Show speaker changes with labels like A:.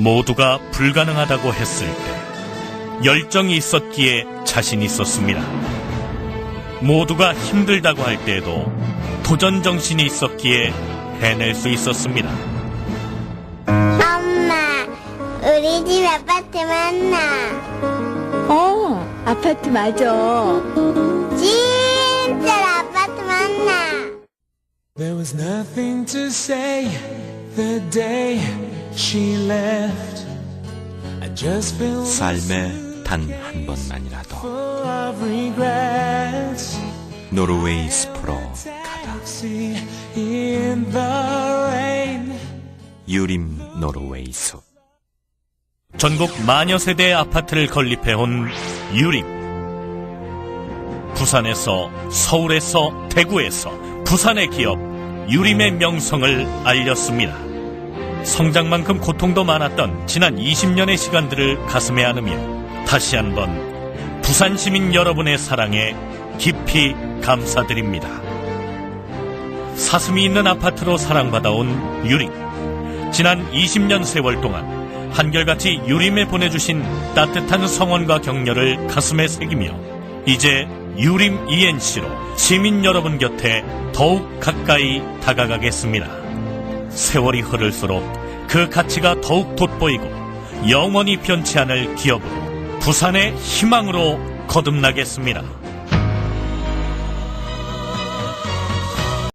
A: 모두가 불가능하다고 했을 때 열정이 있었기에 자신 있었습니다. 모두가 힘들다고 할 때에도 도전 정신이 있었기에 해낼 수 있었습니다.
B: 엄마, 우리 집 아파트 맞나?
C: 어, 아파트 맞아.
B: 진짜 아파트 맞나?
D: 삶에 단한 번만이라도
E: full of regrets.
D: 노르웨이 숲으로 가다.
E: Taxi in the rain.
D: 유림 노르웨이 숲.
A: 전국 마녀 세대의 아파트를 건립해온 유림. 부산에서, 서울에서, 대구에서 부산의 기업 유림의 명성을 알렸습니다. 성장만큼 고통도 많았던 지난 20년의 시간들을 가슴에 안으며 다시 한번 부산 시민 여러분의 사랑에 깊이 감사드립니다. 사슴이 있는 아파트로 사랑받아온 유림. 지난 20년 세월 동안 한결같이 유림에 보내주신 따뜻한 성원과 격려를 가슴에 새기며 이제 유림 ENC로 시민 여러분 곁에 더욱 가까이 다가가겠습니다. 세월이 흐를수록 그 가치가 더욱 돋보이고 영원히 변치 않을 기업으로 부산의 희망으로 거듭나겠습니다.